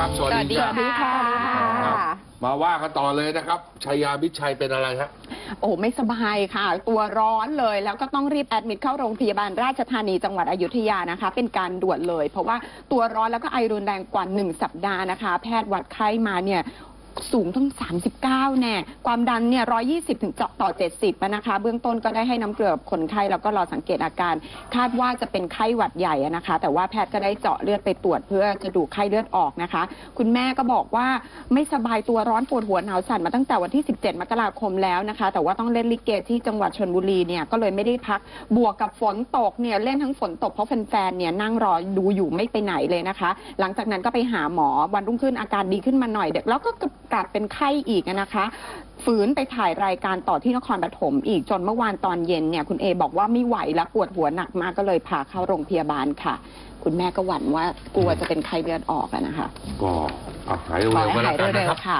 ครับ สวัสสวัสดีดีครับค่ะครับมาว่ากันต่อเลยนะครับชัยยามิตรชัยเป็นอะไรฮะ โอ้ไม่สบายค่ะ ตัวร้อนเลย แล้วก็ต้องรีบแอดมิดเข้าโรงพยาบาลราชธานีจังหวัดอยุธยานะคะ เป็นการด่วนเลย เพราะว่าตัวร้อนแล้วก็ไอรุนแรงกว่า 1 สัปดาห์นะคะ แพทย์วัดไข้มาเนี่ย สูงต้ง 39 แน่ ความดันเนี่ย 120 ถึงต่อ 70นะคะ เบื้องต้นก็ได้ให้น้ำเกลือคนไข้แล้วก็รอสังเกตอาการ คาดว่าจะเป็นไข้หวัดใหญ่นะคะ แต่ว่าแพทย์ก็ได้เจาะเลือดไปตรวจเพื่อจะดูไข้เลือดออกนะคะ คุณแม่ก็บอกว่าไม่สบายตัวร้อนปวดหัวหนาวสั่นมาตั้งแต่วันที่ 17 มกราคมแล้วนะคะ แต่ว่าต้องเล่นลิเกที่จังหวัดชนบุรีเนี่ย ก็เลยไม่ได้พัก บวกกับฝนตกเนี่ย เล่นทั้งฝนตกเพราะแฟนๆ เนี่ยนั่งรอดูอยู่ไม่ไปไหนเลยนะคะ หลังจากนั้นก็ไปหาหมอ วันรุ่งขึ้นอาการดีขึ้นมาหน่อยเด็กแล้วก็ก ลับเป็นไข้อีกนะคะฝืนไปถ่ายรายการต่อที่นครปฐมอีกจนเมื่อวานตอนเย็นเนี่ยคุณเอบอกว่าไม่ไหวแล้วปวดหัวหนักมากก็เลยพาเข้าโรงพยาบาลค่ะ คุณแม่ก็หวั่นว่ากลัวจะเป็นไข้เลือดออกอะนะคะ ก็เอาหายขอเร็วๆก็ให้แล้หาวยกันเร็นะวครับๆค่ะ